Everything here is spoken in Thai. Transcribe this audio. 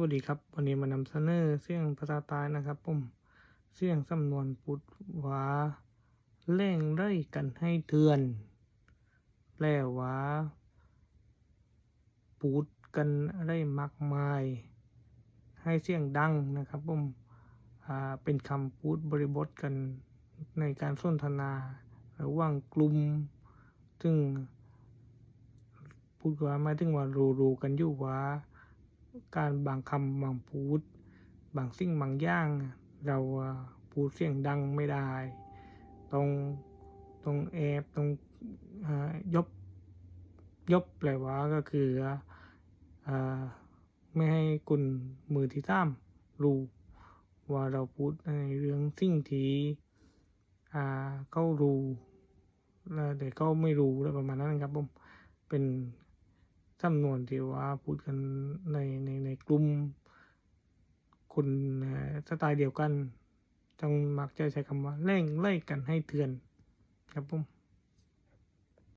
วัสดีครับ วันนี้มานำเสนอเสียงภาษาใต้นะครับผมเสียงสำนวนพูดว่าเล่งไร่กันให้เตือน แปลว่าพูดกันไรมากมาย ให้เสียงดังนะครับผมเป็นคำพูดบริบทกันในการสนทนาระหว่างกลุ่มซึ่งพูดว่าหมายถึงว่ารู้ๆกันอยู่ว่า การบางคำบางพูด บางสิ่งบางอย่าง เราพูดเสียงดังไม่ได้ต้องต้องแอบต้องยบยบแปลว่าก็คืออไม่ให้คุณมือที่สามรู้ว่าเราพูดในเรื่องสิ่งที่เขารู้แล้วแต่เขาไม่รู้อะไรประมาณนั้นครับผมเป็น จำนวนที่ว่าพูดกันในในในกลุ่มคนสไตล์เดียวกันต้องมักจะใช้คำว่าเร่งไล่กันให้เตือนครับผม